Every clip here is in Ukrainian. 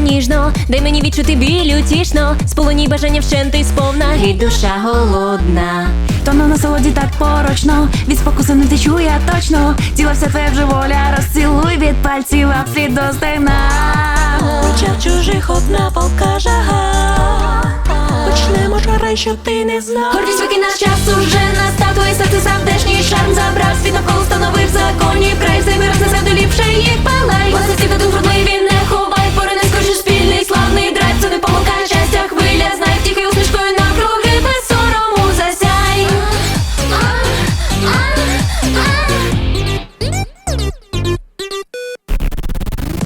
ніжно, дай мені відчути біль утішно, сполоній бажання вщенти сповна, геть душа голодна. То на насолоді так порочно, від спокусу не течу я точно. Тіло все твоє вже воля, розцілуй від пальців обслід до стегна. Очах чужих одна палка жага. Почнемо жарай, що ти не знав. Гордість вики наш час уже настав, твоє серце завдешній шарм забрав,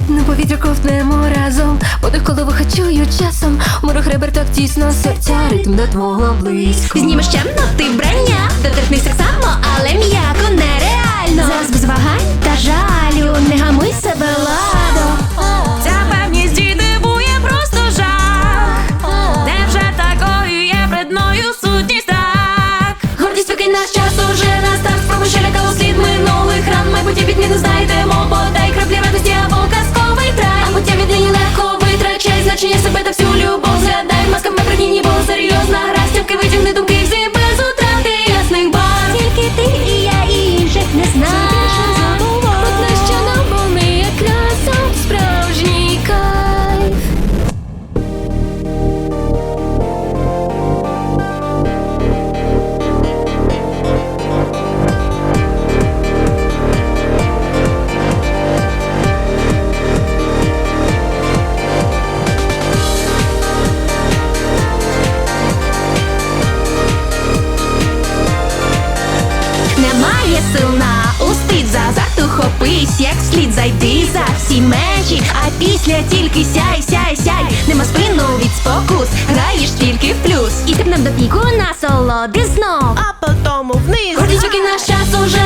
На повітря ковтнемо разом, подих, коли чують часом. Морох ребер так тісно, серця ритм до твого близько. Знімеш чемно, ти брання, доторкнись так само, але м'яко нереально. Зараз без вагань Немає сил на устид за азарт ухопись, як слід зайди за всі межі, а після тільки сяй, сяй, сяй, нема спину від спокус, граєш тільки в плюс, і тим нам до піку насолоди знов. А потім вниз. Гордість, поки наш час уже